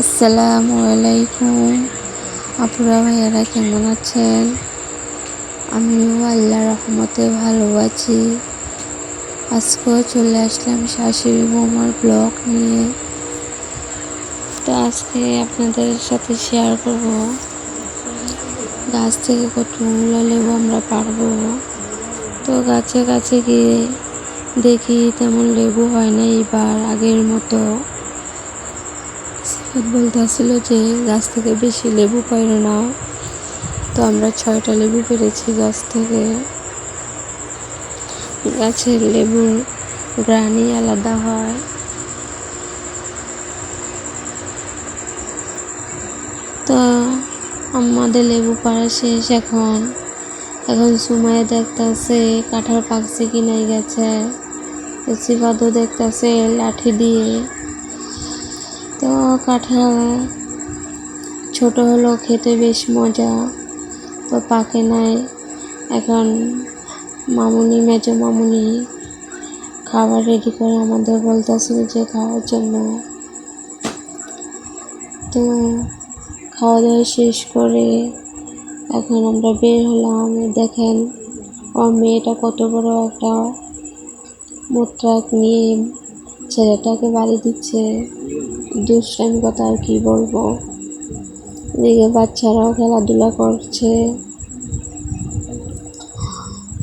আসসালামু আলাইকুম। আপুরা, ভাইয়ারা কেমন আছেন? আমিও আল্লাহ রহমতে ভালো আছি। আজকেও চলে আসলাম শাশুড়ি বৌমার ব্লগ নিয়ে। তো আজকে আপনাদের সাথে শেয়ার করব। গাছ থেকে কতগুলো লেবু আমরা পারব। তো গাছে গাছে গিয়ে দেখি তেমন লেবু হয় না এইবার আগের মতো। সিফাত বলতেছিল যে গাছ থেকে বেশি লেবু পাইল না। তো আমরা ছয়টা লেবু পেরেছি গাছ থেকে। গাছের লেবুর গ্রানই আলাদা হয়। তো আমাদের লেবু পাড়া শেষ এখন। এখন সময় দেখতেছে কাঁঠাল পাকছে কি নাই গেছে। সিফাতও দেখতেছে লাঠি দিয়ে। তো কাঁঠাল ছোট হলো খেতে বেশ মজা। তো পাকে নাই। এখন মামুনি, মেজো মামুনি খাবার রেডি করে আমাদের বলতেছিল যে খাওয়ার জন্য। তো খাওয়া দাওয়া শেষ করে এখন আমরা বের হলাম। দেখেন, আমার মেয়েটা কত বড় একটা মোট্রাক নিয়ে ছেলেটাকে বাড়ি দিচ্ছে। দুষ্টামি কথা আর কি বলব? এদিকে বাচ্চারাও খেলাধুলা করছে।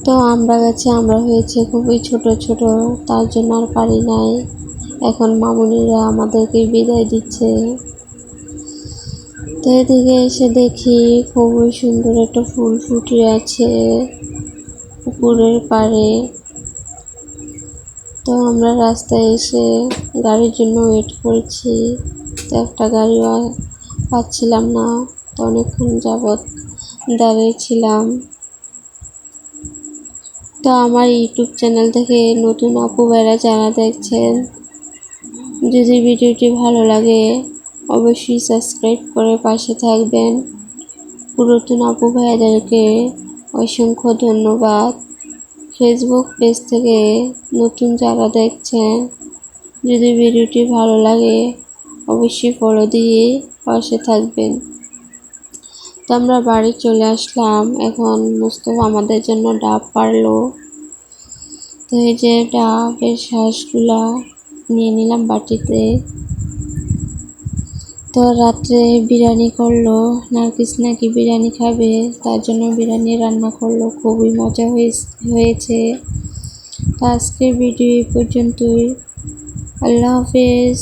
তো আমরা গেছি, আমরা হয়েছে খুবই ছোট ছোট। তার জন্য আর পারি নাই। এখন মামুনিরা আমাদেরকে বিদায় দিচ্ছে। তো এদিকে এসে দেখি খুবই সুন্দর একটা ফুল ফুটে আছে। পুকুরের পাড়ে। আমরা রাস্তায় এসে গাড়ির জন্য ওয়েট করছি। তো একটা গাড়িও পাচ্ছিলাম না। তো অনেকক্ষণ যাবৎ দাঁড়িয়েছিলাম তো আমার ইউটিউব চ্যানেল থেকে নতুন আপু ভাইরা যারা দেখছেন, যদি ভিডিওটি ভালো লাগে, অবশ্যই সাবস্ক্রাইব করে পাশে থাকবেন। পুরাতন আপু অসংখ্য ধন্যবাদ। ফেসবুক পেজ থেকে নতুন যারা দেখছেন, যদি ভিডিওটি ভালো লাগে, অবশ্যই ফলো দিয়ে পাশে থাকবেন। তো আমরা বাড়ি চলে আসলাম। এখন মুস্তফা আমাদের জন্য ডাব পারল। তো এই যে ডাবের শ্বাসগুলা নিয়ে নিলাম বাটিতে। তো রাত্রে বিরিয়ানি করল নার্গিস নাকি বিরিয়ানি খাবে? তার জন্য বিরিয়ানি রান্না করল, খুবই মজা হয়েছে আজকের ভিডিও এই পর্যন্তই। আল্লাহ হাফেজ।